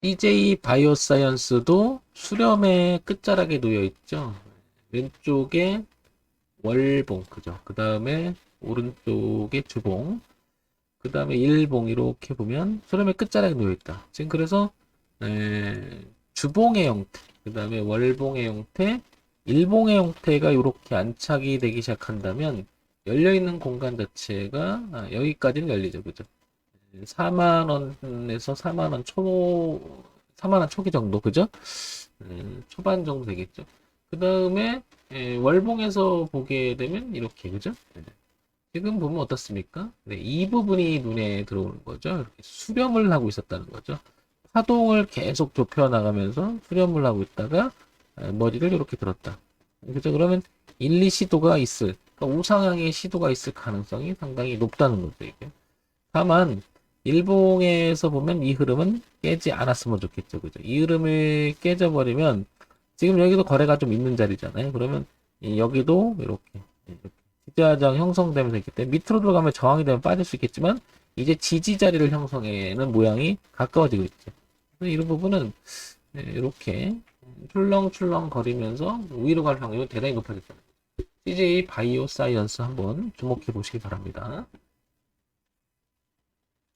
CJ 바이오사이언스도 수렴의 끝자락에 놓여 있죠. 왼쪽에 월봉, 그죠? 그 다음에 오른쪽에 주봉, 그 다음에 일봉 이렇게 보면 수렴의 끝자락에 놓여 있다. 지금 그래서 에, 주봉의 형태, 그 다음에 월봉의 형태, 일봉의 형태가 이렇게 안착이 되기 시작한다면 열려 있는 공간 자체가 아, 여기까지는 열리죠, 그죠? 4만 원에서 4만 원 초, 4만 원 초기 정도, 그죠? 음, 초반 정도 되겠죠. 그 다음에 월봉에서 보게 되면 이렇게, 그죠? 네. 지금 보면 어떻습니까? 네, 이 부분이 눈에 들어오는 거죠. 이렇게 수렴을 하고 있었다는 거죠. 파동을 계속 좁혀 나가면서 수렴을 하고 있다가 에, 머리를 이렇게 들었다. 그죠? 그러면 1, 2 시도가 있을, 그러니까 우상향의 시도가 있을 가능성이 상당히 높다는 거죠, 이게. 다만, 일봉에서 보면 이 흐름은 깨지 않았으면 좋겠죠. 그죠? 이 흐름을 깨져버리면 지금 여기도 거래가 좀 있는 자리잖아요. 그러면 이 여기도 이렇게, 지지하장 형성되면서 있기 때문에 밑으로 들어가면 저항이 되면 빠질 수 있겠지만 이제 지지 자리를 형성해는 모양이 가까워지고 있죠. 이런 부분은 네, 이렇게 출렁출렁 거리면서 위로 갈 확률이 대단히 높아졌잖아요. CJ 바이오 사이언스 한번 주목해 보시기 바랍니다.